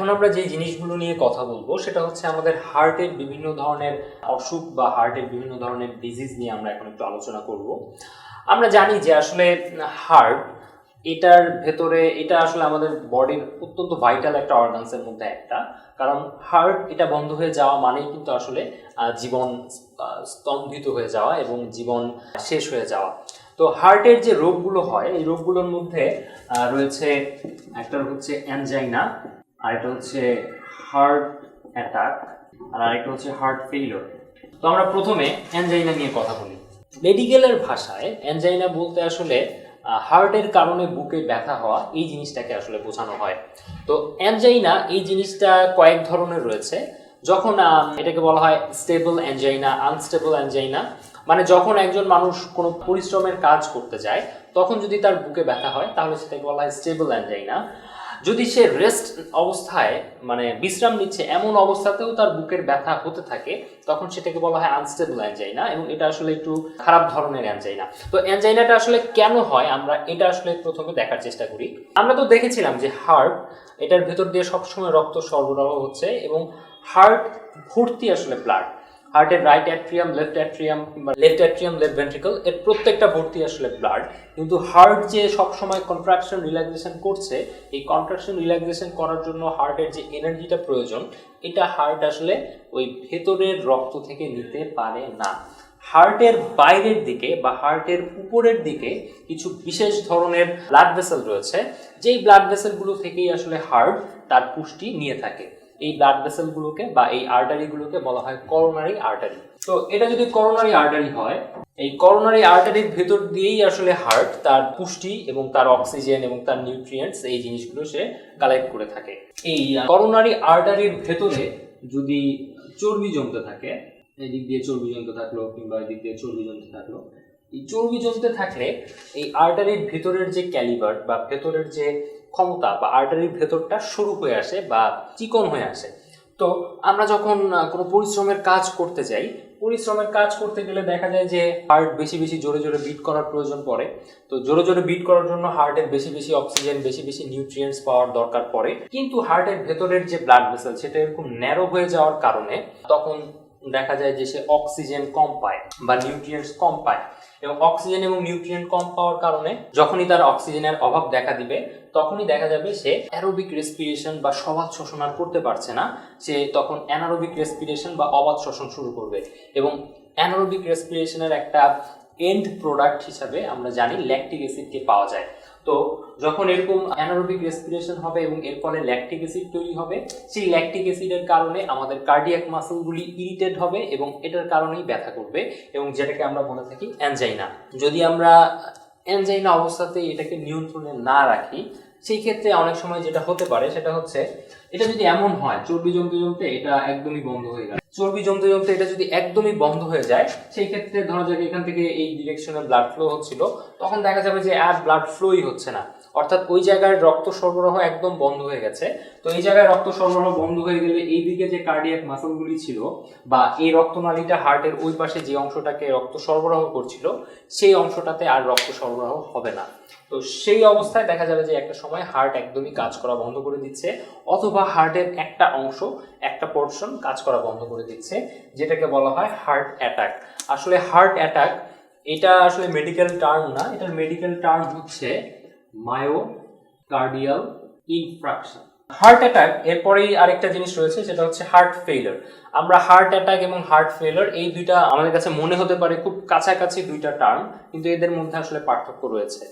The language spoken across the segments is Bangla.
এখন আমরা যে জিনিসগুলো নিয়ে কথা বলব, সেটা হচ্ছে আমাদের হার্টের বিভিন্ন ধরনের অসুখ বা হার্টের বিভিন্ন ধরনের ডিজিজ নিয়ে আমরা এখন একটু আলোচনা করব। আমরা জানি যে আসলে হার্ট, এটার ভেতরে, এটা আসলে আমাদের বডির অত্যন্ত ভাইটাল একটা অর্গানসের মধ্যে একটা। কারণ হার্ট এটা বন্ধ হয়ে যাওয়া মানেই কিন্তু আসলে জীবন স্তম্ভিত হয়ে যাওয়া এবং জীবন শেষ হয়ে যাওয়া। তো হার্টের যে রোগগুলো হয়, এই রোগগুলোর মধ্যে রয়েছে একটা হচ্ছে অ্যানজাইনা আর একটা হচ্ছে হার্ট অ্যাটাক আর আরেকটা হচ্ছে হার্ট ফেইলিওর তো আমরা প্রথমে অ্যানজাইনা নিয়ে কথা বলি। মেডিকেলের ভাষায় অ্যানজাইনা বলতে আসলে হার্টের কারণে বুকে ব্যথা হওয়া এই জিনিসটাকে আসলে বোঝানো হয়। তো অ্যানজাইনা এই জিনিসটা কয়েক ধরনের রয়েছে। যখন এটাকে বলা হয় স্টেবল অ্যানজাইনা আনস্টেবল অ্যানজাইনা মানে যখন একজন মানুষ কোনো পরিশ্রমের কাজ করতে যায়, তখন যদি তার বুকে ব্যথা হয়, তাহলে সেটাকে বলা হয় স্টেবল অ্যানজাইনা যদি সে রেস্ট অবস্থায় মানে বিশ্রাম নিচ্ছে এমন অবস্থাতেও তার বুকের ব্যথা হতে থাকে, তখন সেটাকে বলা হয় আনস্টেবল অ্যানজাইনা এবং এটা আসলে একটু খারাপ ধরনের অ্যানজাইনা তো অ্যানজাইনাটা আসলে কেন হয়? আমরা এটা আসলে প্রথমে দেখার চেষ্টা করি। আমরা তো দেখেছিলাম যে হার্ট এটার ভেতর দিয়ে সবসময় রক্ত সরবরাহ হচ্ছে এবং হার্ট ভর্তি আসলে ব্লাড হার্টের রাইট অ্যাট্রিয়াম লেফট অ্যাট্রিয়াম কিংবা লেফট অ্যাট্রিয়াম লেফট ভেন্ট্রিকল এর প্রত্যেকটা ভর্তি আসলে ব্লাড কিন্তু হার্ট যে সবসময় কন্ট্রাকশন রিল্যাক্সেশন করছে, এই কন্ট্রাকশন রিল্যাক্সেশন করার জন্য হার্টের যে এনার্জিটা প্রয়োজন, এটা হার্ট আসলে ওই ভেতরের রক্ত থেকে নিতে পারে না। হার্টের বাইরের দিকে বা হার্টের উপরের দিকে কিছু বিশেষ ধরনের ব্লাড ভেসেল রয়েছে, যেই ব্লাড ভেসেলগুলো থেকেই আসলে হার্ট তার পুষ্টি নিয়ে থাকে। এই ব্লাড ভেসেলগুলোকে বা এই আর্টারিগুলোকে বলা হয় করোনারি আর্টারি তো এটা যদি করোনারি আর্টারি হয়, এই করোনারি আর্টারির ভেতর দিয়েই আসলে হার্ট তার পুষ্টি এবং তার অক্সিজেন এবং তার নিউট্রিয়েন্টস এই জিনিসগুলো সে কালেক্ট করে থাকে। এই করোনারি আর্টারির ভেতরে যদি চর্বি জমতে থাকে, এদিক দিয়ে চর্বি জমতে থাকল কিংবা এদিক দিয়ে চর্বি জমতে থাকল, এই চর্বি জমতে থাকলে এই আর্টারির ভেতরের যে ক্যালিবার বা ভেতরের যে ক্ষমতা বা আর্টারির ভেতরটা শুরু হয়ে আসে বা চিকন হয়ে আসে। তো আমরা যখন কোনো পরিশ্রমের কাজ করতে যাই, পরিশ্রমের কাজ করতে গেলে দেখা যায় যে হার্ট বেশি বেশি জোরে জোরে বিট করার প্রয়োজন পড়ে। তো জোরে জোরে বিট করার জন্য হার্টের বেশি বেশি অক্সিজেন বেশি বেশি নিউট্রিয়েন্টস পাওয়ার দরকার পড়ে। কিন্তু হার্টের ভেতরের যে ব্লাড ভেসেল সেটা এরকম ন্যারো হয়ে যাওয়ার কারণে তখন দেখা যায় যে সে অক্সিজেন কম পায় বা নিউট্রিয়েন্টস কম পায়। এবং অক্সিজেন এবং নিউট্রিয়েন্ট কম পাওয়ার কারণে যখনই তার অক্সিজেনের অভাব দেখা দিবে তখনই দেখা যাবে সে অ্যারোবিক রেসপিরেশন বা সবাদ শ্বসন আর করতে পারছে না। সে তখন অ্যানারোবিক রেসপিরেশন বা অবাধ শ্বসন শুরু করবে। এবং অ্যানারোবিক রেসপিরেশনের একটা এন্ড প্রোডাক্ট হিসাবে আমরা জানি ল্যাকটিক অ্যাসিডকে পাওয়া যায়। তো যখন এরকম অ্যানারোবিক রেসপিরেশন হবে এবং এর ফলে ল্যাকটিক অ্যাসিড তৈরি হবে, সেই ল্যাকটিক অ্যাসিডের কারণে আমাদের কার্ডিয়াক মাসলগুলি ইরিটেট হবে এবং এটার কারণেই ব্যথা করবে এবং যেটাকে আমরা বলে থাকি অ্যানজাইনা যদি আমরা অ্যানজাইনা অবস্থাতে এটাকে নিয়ন্ত্রণে না রাখি, সেই ক্ষেত্রে অনেক সময় যেটা হতে পারে সেটা হচ্ছে, এটা যদি এমন হয়, চর্বি জমতে জমতে এটা একদমই বন্ধ হয়ে গেল। চর্বি জমতে জমতে এটা যদি একদমই বন্ধ হয়ে যায়, সেই ক্ষেত্রে ধরা যাক এখান থেকে এই ডিরেকশনে ব্লাড ফ্লো হচ্ছিল, তখন দেখা যাবে যে আর ব্লাড ফ্লোই হচ্ছে না। অর্থাৎ ওই জায়গায় রক্ত সরবরাহ একদম বন্ধ হয়ে গেছে। তো এই জায়গায় রক্ত সরবরাহ বন্ধ হয়ে গেলে এই দিকে যে কার্ডিয়াক মাসলগুলি ছিল বা এই রক্তনালীটা হার্টের ওই পাশে যে অংশটাকে রক্ত সরবরাহ করছিল, সেই অংশটাতে আর রক্ত সরবরাহ হবে না। তো সেই অবস্থায় দেখা যাবে যে একটা সময় হার্ট একদমই কাজ করা বন্ধ করে দিচ্ছে, অথবা হার্টের একটা অংশ, একটা পোর্শন কাজ করা বন্ধ করে দিচ্ছে, যেটাকে বলা হয় হার্ট অ্যাটাক আসলে হার্ট অ্যাটাক এটা আসলে মেডিকেল টার্ম না, এটার মেডিকেল টার্ম হচ্ছে মায়োকার্ডিয়াল ইনফ্রাকশন হার্ট অ্যাটাক এরপরেই আরেকটা জিনিস রয়েছে সেটা হচ্ছে হার্ট ফেইলার আমরা হার্ট অ্যাটাক এবং হার্ট ফেইলার এই দুইটা আমাদের কাছে মনে হতে পারে খুব কাছাকাছি দুইটা টার্ম কিন্তু এদের মধ্যে আসলে পার্থক্য রয়েছে।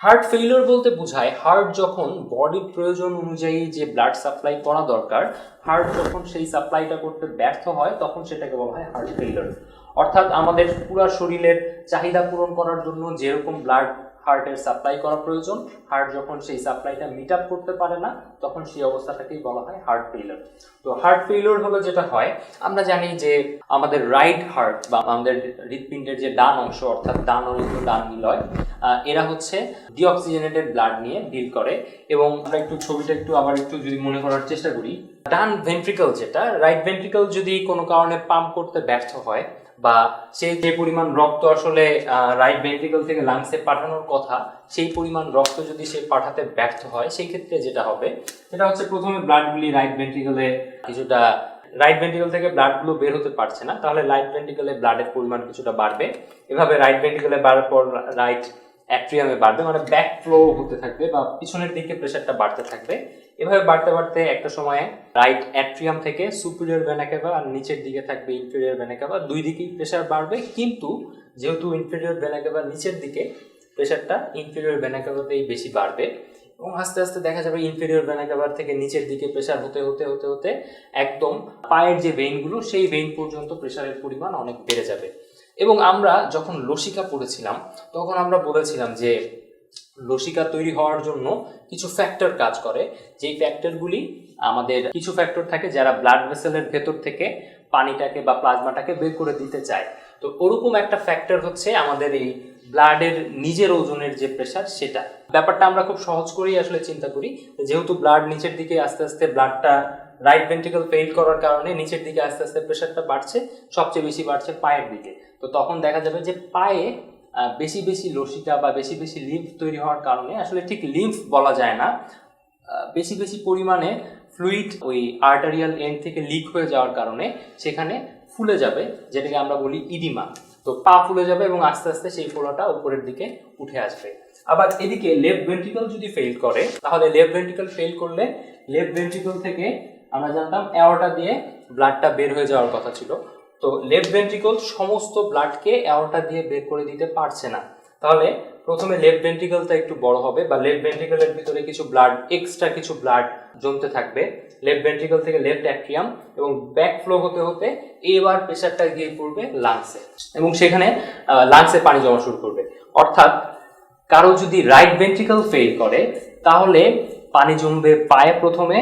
হার্ট ফেইলিওর বলতে বোঝায় হার্ট যখন বডির প্রয়োজন অনুযায়ী যে ব্লাড সাপ্লাই করা দরকার হার্ট যখন সেই সাপ্লাইটা করতে ব্যর্থ হয়, তখন সেটাকে বলা হয় হার্ট ফেইলিওর অর্থাৎ আমাদের পুরো শরীরের চাহিদা পূরণ করার জন্য যেরকম ব্লাড হার্টের সাপ্লাই করা প্রয়োজন। হার্ট যখন সেই সাপ্লাইটা মিট আপ করতে পারে না, তখন সেই অবস্থাটাকেই বলা হয় হার্ট ফেইলিওর তো হার্ট ফেইলিওর হলো যেটা হয়, আমরা জানি যে আমাদের রাইট হার্ট বা আমাদের হৃৎপিণ্ডের যে ডান অংশ, অর্থাৎ ডান অনিত ডান নিলয় এরা হচ্ছে ডিঅক্সিজেনেটেড ব্লাড নিয়ে ডিল করে। এবং আমরা একটু ছবিটা একটু আবার একটু যদি মনে করার চেষ্টা করি, ডান ভেন্ট্রিকল যেটা রাইট ভেন্ট্রিকল যদি কোনো কারণে পাম্প করতে ব্যর্থ হয় বা সে যে পরিমাণ রক্ত আসলে রাইট ভেন্ট্রিকল থেকে লাংসে পাঠানোর কথা, সেই পরিমাণ রক্ত যদি সে পাঠাতে ব্যর্থ হয়, সেই ক্ষেত্রে যেটা হবে, সেটা হচ্ছে প্রথমে ব্লাডগুলি রাইট ভেন্ট্রিকলে কিছুটা রাইট ভেন্ট্রিকল থেকে ব্লাডগুলো বের হতে পারছে না, তাহলে রাইট ভেন্ট্রিকলে ব্লাডের পরিমাণ কিছুটা বাড়বে। এভাবে রাইট ভেন্ট্রিকলে বাড়ার পর রাইট অ্যাট্রিয়ামে বাড়বে মানে ব্যাক ফ্লো হতে থাকবে বা পিছনের দিকে প্রেশারটা বাড়তে থাকবে। এভাবে বাড়তে বাড়তে একটা সময়ে রাইট অ্যাট্রিয়াম থেকে সুপিরিয়র ভেনাকেবা আর নিচের দিকে থাকবে ইনফিরিয়র ভেনাকেবা দুই দিকেই প্রেশার বাড়বে, কিন্তু যেহেতু ইনফিরিয়র ভেনাকেবা নিচের দিকে প্রেশারটা ইনফিরিয়র ভেনাকেবাতেই বেশি বাড়বে। এবং আস্তে আস্তে দেখা যাবে ইনফিরিয়র ভেনাকেবার থেকে নিচের দিকে প্রেশার হতে হতে হতে হতে একদম পায়ের যে ভেইনগুলো সেই ভেইন পর্যন্ত প্রেশারের পরিমাণ অনেক বেড়ে যাবে। এবং আমরা যখন লসিকা পড়েছিলাম, তখন আমরা বলেছিলাম যে লসিকা তৈরি হওয়ার জন্য কিছু ফ্যাক্টর কাজ করে। যেই ফ্যাক্টরগুলি আমাদের কিছু ফ্যাক্টর থাকে যারা ব্লাড ভেসেলের ভেতর থেকে পানিটাকে বা প্লাজমাটাকে বের করে দিতে চায়। তো ওরকম একটা ফ্যাক্টর হচ্ছে আমাদের এই ব্লাডের নিজের ওজনের যে প্রেশার সেটা। ব্যাপারটা আমরা খুব সহজ করেই আসলে চিন্তা করি যেহেতু ব্লাড নিচের দিকে আস্তে আস্তে ব্লাডটা রাইট ভেন্ট্রিকল ফেল করার কারণে নিচের দিকে আস্তে আস্তে প্রেশারটা বাড়ছে, সবচেয়ে বেশি বাড়ছে পায়ের দিকে। তো তখন দেখা যাবে যে পায়ে বেশি বেশি লসিটা বা বেশি বেশি লিম্ফ তৈরি হওয়ার কারণে আসলে ঠিক লিম্ফ বলা যায় না। বেশি বেশি পরিমাণে ফ্লুইড ওই আর্টারিয়াল এন্ড থেকে লিক হয়ে যাওয়ার কারণে সেখানে ফুলে যাবে, যেটাকে আমরা বলি ইডিমা তো পা ফুলে যাবে এবং আস্তে আস্তে সেই ফোলাটা উপরের দিকে উঠে আসবে। আবার এদিকে লেফট ভেন্ট্রিকল যদি ফেল করে, তাহলে লেফট ভেন্ট্রিকল ফেল করলে লেফট ভেন্ট্রিকল থেকে আমরা জানতাম অ্যাওয়াটা দিয়ে ব্লাডটা বের হয়ে যাওয়ার কথা ছিল। তো লেফট ভেন্ট্রিকল সমস্ত ব্লাডকে অ্যাওয়াটা দিয়ে বের করে দিতে পারছে না। তাহলে প্রথমে লেফট ভেন্ট্রিকলটা একটু বড় হবে বা লেফট ভেন্ট্রিকলের ভিতরে কিছু ব্লাড এক্সট্রা কিছু ব্লাড জমতে থাকবে। লেফট ভেন্ট্রিকল থেকে লেফট অ্যাট্রিয়াম এবং ব্যাক ফ্লো হতে হতে এবার প্রেশারটা গিয়ে পড়বে লাংসে এবং সেখানে লাংসে পানি জমা শুরু করবে। অর্থাৎ কারও যদি রাইট ভেন্ট্রিকল ফেল করে, তাহলে পানি জমবে পায়ে প্রথমে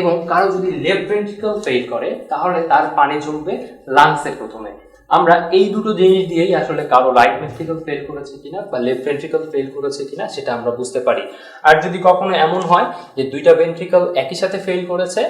এবং কারও যদি লেফট ভেন্ট্রিকল ফেল করে, তাহলে তার পানি জমবে লাংসে প্রথমে। আমরা এই দুটো জিনিস দিয়েই আসলে কারও রাইট ভেন্ট্রিকল ফেল করেছে কিনা বা লেফট ভেন্ট্রিকল ফেল করেছে কিনা, সেটা আমরা বুঝতে পারি। আর যদি কখনো এমন হয় যে দুইটা ভেন্ট্রিকল একই সাথে ফেল করেছে,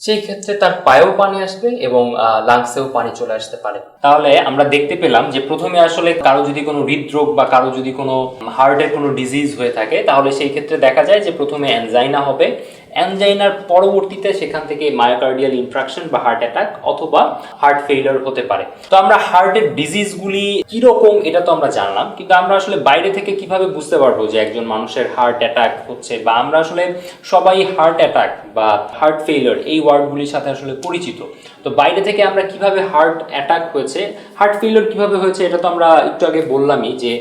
সেই ক্ষেত্রে তার পায়েও পানি আসবে এবং লাংসেও পানি চলে আসতে পারে। তাহলে আমরা দেখতে পেলাম যে প্রথমে আসলে কারও যদি কোনো হৃদরোগ বা কারও যদি কোনো হার্টের কোনো ডিজিজ হয়ে থাকে, তাহলে সেই ক্ষেত্রে দেখা যায় যে প্রথমে অ্যানজাইনা হবে অ্যানজাইনার পরবর্তীতে সেখান থেকে মায়োকার্ডিয়াল ইনফ্রাকশন বা হার্ট অ্যাটাক অথবা হার্ট ফেইলার হতে পারে। তো আমরা হার্টের ডিজিজগুলি কীরকম এটা তো আমরা জানলাম, কিন্তু আমরা আসলে বাইরে থেকে কীভাবে বুঝতে পারব যে একজন মানুষের হার্ট অ্যাটাক হচ্ছে বা আমরা আসলে সবাই হার্ট অ্যাটাক বা হার্ট ফেইলার এই ওয়ার্ডগুলির সাথে আসলে পরিচিত। তো বাইরে থেকে আমরা কীভাবে হার্ট অ্যাটাক হয়েছে হার্ট ফেইলার কীভাবে হয়েছে এটা তো আমরা একটু আগে বললামই যে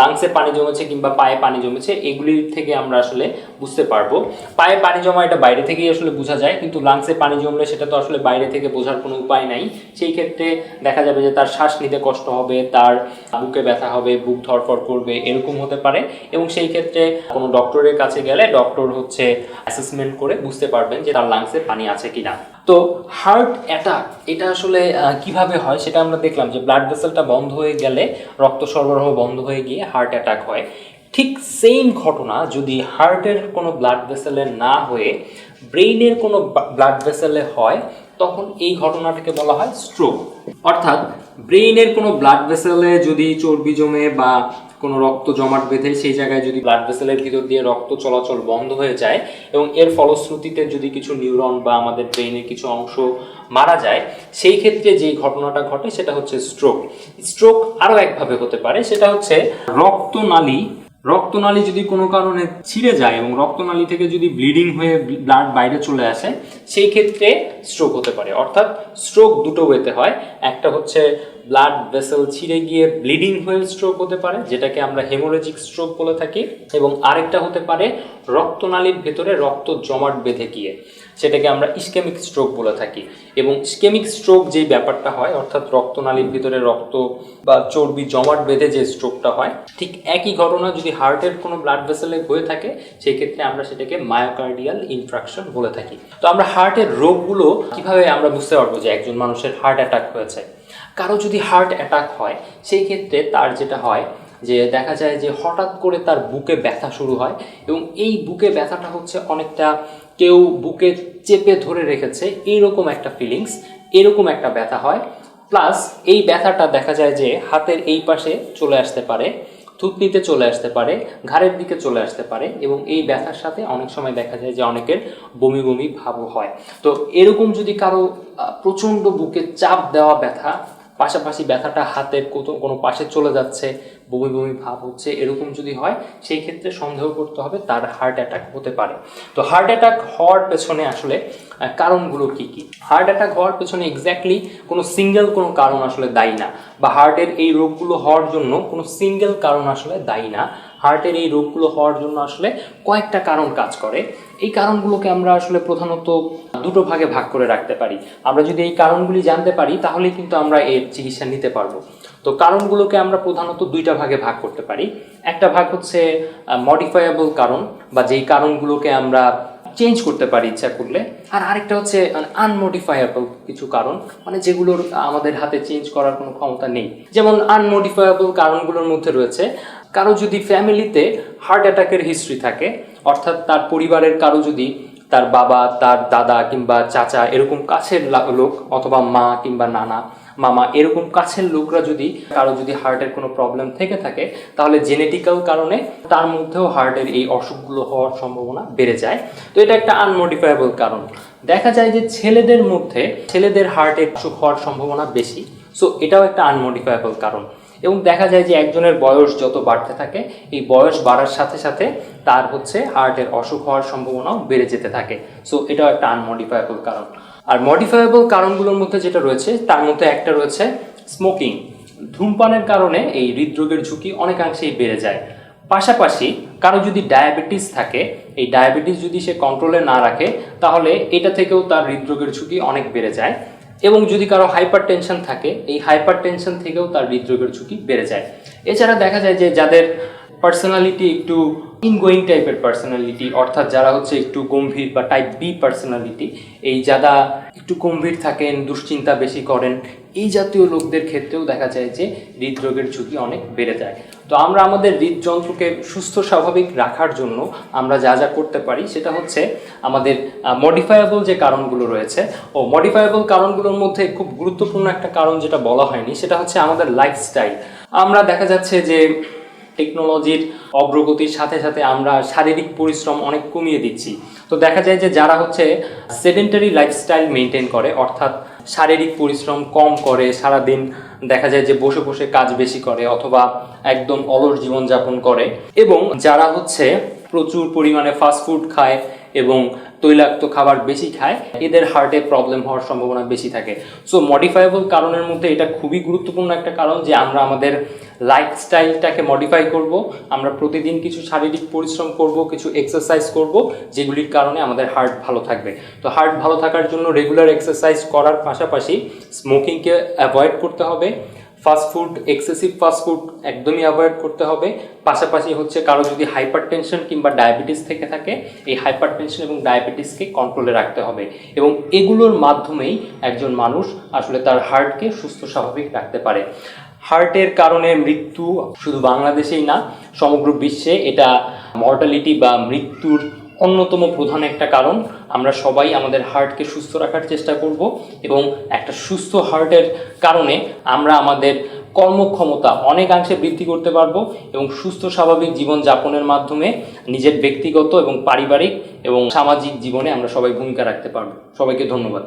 লাংসে পানি জমেছে কিংবা পায়ে পানি জমেছে, এগুলি থেকে আমরা আসলে বুঝতে পারব। পায়ে পানি জমা এটা বাইরে থেকেই আসলে বোঝা যায়, কিন্তু লাংসে পানি জমলে সেটা তো আসলে বাইরে থেকে বোঝার কোনো উপায় নাই। সেই ক্ষেত্রে দেখা যাবে যে তার শ্বাস নিতে কষ্ট হবে, তার বুকে ব্যথা হবে, বুক ধরফর করবে, এরকম হতে পারে। এবং সেই ক্ষেত্রে কোনো ডক্টরের কাছে গেলে ডক্টর হচ্ছে অ্যাসেসমেন্ট করে বুঝতে পারবেন যে তার লাংসে পানি আছে কিনা। তো হার্ট অ্যাটাক এটা আসলে কীভাবে হয় সেটা আমরা দেখলাম যে ব্লাড ভেসেলটা বন্ধ হয়ে গেলে রক্ত সরবরাহ বন্ধ হয়ে গিয়ে হার্ট অ্যাটাক হয়। ঠিক সেম ঘটনা, যদি হার্টের কোনো ব্লাড ভেসেলে না হয়ে ব্রেইনের কোনো ব্লাড ভেসেলে হয়, তখন এই ঘটনাটাকে বলা হয় স্ট্রোক অর্থাৎ ব্রেইনের কোনো ব্লাড ভেসেলে যদি চর্বি জমে বা কোনো রক্ত জমাট বেঁধে সেই জায়গায় যদি ব্লাড ভেসেলের ভিতর দিয়ে রক্ত চলাচল বন্ধ হয়ে যায় এবং এর ফলশ্রুতিতে যদি কিছু নিউরন বা আমাদের ব্রেইনের কিছু অংশ মারা যায়, সেই ক্ষেত্রে যে ঘটনাটা ঘটে সেটা হচ্ছে স্ট্রোক স্ট্রোক আরও একভাবে হতে পারে, সেটা হচ্ছে রক্তনালী রক্তনালী যদি কোনো কারণে ছিঁড়ে যায় এবং রক্তনালী থেকে যদি ব্লিডিং হয়ে ব্লাড বাইরে চলে আসে, সেই ক্ষেত্রে স্ট্রোক হতে পারে। অর্থাৎ স্ট্রোক দুটো ওয়েতে হয়। একটা হচ্ছে ব্লাড ভেসেল ছিঁড়ে গিয়ে ব্লিডিং হয়ে স্ট্রোক হতে পারে, যেটাকে আমরা হেমোরেজিক স্ট্রোক বলে থাকি, এবং আরেকটা হতে পারে রক্তনালীর ভেতরে রক্ত জমাট বেঁধে গিয়ে। সেটাকে আমরা ইস্কেমিক স্ট্রোক বলে থাকি। এবং ইস্কেমিক স্ট্রোক যেই ব্যাপারটা হয়, অর্থাৎ রক্তনালীর ভিতরে রক্ত বা চর্বি জমাট বেঁধে যে স্ট্রোকটা হয়, ঠিক একই ঘটনা যদি হার্টের কোনো ব্লাড ভেসেলে হয়ে থাকে, সেই ক্ষেত্রে আমরা সেটাকে মায়োকার্ডিয়াল ইনফ্রাকশন বলে থাকি। তো আমরা হার্টের রোগগুলো কীভাবে আমরা বুঝতে পারব যে একজন মানুষের হার্ট অ্যাটাক হয়েছে? কারও যদি হার্ট অ্যাটাক হয়, সেই ক্ষেত্রে তার যেটা হয়, যে দেখা যায় যে হঠাৎ করে তার বুকে ব্যথা শুরু হয় এবং এই বুকে ব্যথাটা হচ্ছে অনেকটা কেউ বুকে চেপে ধরে রেখেছে, এইরকম একটা ফিলিংস এরকম একটা ব্যথা হয়। প্লাস এই ব্যথাটা দেখা যায় যে হাতের এই পাশে চলে আসতে পারে, থুতনিতে চলে আসতে পারে, ঘাড়ের দিকে চলে আসতে পারে এবং এই ব্যথার সাথে অনেক সময় দেখা যায় যে অনেকের বমি বমি ভাবও হয়। তো এরকম যদি কারও প্রচণ্ড বুকে চাপ দেওয়া ব্যথা পাশাপাশি ব্যথাটা হাতের কোথাও কোনো পাশে চলে যাচ্ছে, বমি বমি ভাব হচ্ছে, এরকম যদি হয়, সেই ক্ষেত্রে সন্দেহ করতে হবে তার হার্ট অ্যাটাক হতে পারে। তো হার্ট অ্যাটাক হওয়ার পেছনে আসলে কারণগুলো কি কি? হার্ট অ্যাটাক হওয়ার পেছনে এক্স্যাক্টলি কোনো সিঙ্গেল কোনো কারণ আসলে দায়ী না, বা হার্টের এই রোগগুলো হওয়ার জন্য কোনো সিঙ্গেল কারণ আসলে দায়ী না। হার্টের এই রোগগুলো হওয়ার জন্য আসলে কয়েকটা কারণ কাজ করে। এই কারণগুলোকে আমরা আসলে প্রধানত দুটো ভাগে ভাগ করে রাখতে পারি। আমরা যদি এই কারণগুলি জানতে পারি তাহলে কিন্তু আমরা এর চিকিৎসা নিতে পারব। তো কারণগুলোকে আমরা প্রধানত দুইটা ভাগে ভাগ করতে পারি। একটা ভাগ হচ্ছে মডিফায়াবল কারণ বা যেই কারণগুলোকে আমরা চেঞ্জ করতে পারি ইচ্ছা করলে। আর আরেকটা হচ্ছে আনমডিফায়াবল কিছু কারণ মানে যেগুলোর আমাদের হাতে চেঞ্জ করার কোনো ক্ষমতা নেই। যেমন আনমডিফায়াবল কারণগুলোর মধ্যে রয়েছে, কারও যদি ফ্যামিলিতে হার্ট অ্যাটাকের হিস্ট্রি থাকে অর্থাৎ তার পরিবারের কারও যদি তার বাবা, তার দাদা কিংবা চাচা এরকম কাছের লোক অথবা মা কিংবা নানা, মামা এরকম কাছের লোকরা যদি কারও যদি হার্টের কোনো প্রবলেম থেকে থাকে, তাহলে জেনেটিক্যাল কারণে তার মধ্যেও হার্টের এই অসুখগুলো হওয়ার সম্ভাবনা বেড়ে যায়। তো এটা একটা আনমডিফায়েবল কারণ। দেখা যায় যে ছেলেদের মধ্যে ছেলেদের হার্টের অসুখ হওয়ার সম্ভাবনা বেশি সো এটাও একটা আনমডিফায়েবল কারণ। এবং দেখা যায় যে একজনের বয়স যত বাড়তে থাকে, এই বয়স বাড়ার সাথে সাথে তার হচ্ছে হার্টের অসুখ হওয়ার সম্ভাবনাও বেড়ে যেতে থাকে। সো এটাও একটা আনমডিফায়েবল কারণ। আর মডিফায়েবল কারণগুলোর মধ্যে যেটা রয়েছে, তার মধ্যে একটা রয়েছে স্মোকিং ধূমপানের কারণে এই হৃদরোগের ঝুঁকি অনেকাংশেই বেড়ে যায়। পাশাপাশি কারও যদি ডায়াবেটিস থাকে, এই ডায়াবেটিস যদি সে কন্ট্রোলে না রাখে, তাহলে এটা থেকেও তার হৃদরোগের ঝুঁকি অনেক বেড়ে যায়। এবং যদি কারও হাইপার টেনশন থাকে, এই হাইপার টেনশন থেকেও তার হৃদরোগের ঝুঁকি বেড়ে যায়। এছাড়া দেখা যায় যে যাদের পার্সোনালিটি একটু ইনগোয়িং টাইপের পার্সোনালিটি অর্থাৎ যারা হচ্ছে একটু গম্ভীর বা টাইপ বি পার্সোনালিটি এই যারা একটু গম্ভীর থাকেন, দুশ্চিন্তা বেশি করেন এই জাতীয় লোকদের ক্ষেত্রেও দেখা যায় যে হৃদরোগের ঝুঁকি অনেক বেড়ে যায়। তো আমরা আমাদের হৃদযন্ত্রকে সুস্থ, স্বাভাবিক রাখার জন্য আমরা যা যা করতে পারি সেটা হচ্ছে আমাদের মডিফায়াবল যে কারণগুলো রয়েছে, ও মডিফায়াবল কারণগুলোর মধ্যে খুব গুরুত্বপূর্ণ একটা কারণ যেটা বলা হয়নি সেটা হচ্ছে আমাদের লাইফস্টাইল আমরা দেখা যাচ্ছে যে টেকনোলজির অগ্রগতির সাথে সাথে আমরা শারীরিক পরিশ্রম অনেক কমিয়ে দিচ্ছি। তো দেখা যায় যে যারা হচ্ছে সেডেন্টারি লাইফস্টাইল মেনটেন করে, অর্থাৎ শারীরিক পরিশ্রম কম করে সারা দিন দেখা যায় যে বসে বসে কাজ বেশি করে অথবা একদম অলস জীবনযাপন করে। এবং যারা হচ্ছে প্রচুর পরিমাণে ফাস্টফুড খায় এবং তৈলাক্ত খাবার বেশি খায়, এদের হার্টে প্রবলেম হওয়ার সম্ভাবনা বেশি থাকে। সো মডিফাইবল কারণের মধ্যে এটা খুবই গুরুত্বপূর্ণ একটা কারণ যে আমরা আমাদের লাইফস্টাইলটাকে মডিফাই করব, আমরা প্রতিদিন কিছু শারীরিক পরিশ্রম করব, কিছু এক্সারসাইজ করব, যেগুলির কারণে আমাদের হার্ট ভালো থাকবে। তো হার্ট ভালো থাকার জন্য রেগুলার এক্সারসাইজ করার পাশাপাশি স্মোকিংকে অ্যাভয়েড করতে হবে। Fast food excessive fast food একদমই অ্যাভয়েড করতে হবে। পাশাপাশি হচ্ছে কারও যদি হাইপার টেনশন কিংবা ডায়াবেটিস থেকে থাকে, এই হাইপার টেনশন এবং ডায়াবেটিসকে কন্ট্রোলে রাখতে হবে। এবং এগুলোর মাধ্যমেই একজন মানুষ আসলে তার হার্টকে সুস্থ স্বাভাবিক রাখতে পারে। হার্টের কারণে মৃত্যু শুধু বাংলাদেশেই না, সমগ্র বিশ্বে এটা মর্টালিটি বা মৃত্যুর অন্যতম প্রধান একটা কারণ, আমরা সবাই আমাদের হার্টকে সুস্থ রাখার চেষ্টা করব এবং একটা সুস্থ হার্টের কারণে আমরা আমাদের কর্মক্ষমতা অনেকাংশে বৃদ্ধি করতে পারব এবং সুস্থ স্বাভাবিক জীবন যাপনের মাধ্যমে নিজের ব্যক্তিগত এবং পারিবারিক এবং সামাজিক জীবনে আমরা সবাই ভূমিকা রাখতে পারব। সবাইকে ধন্যবাদ।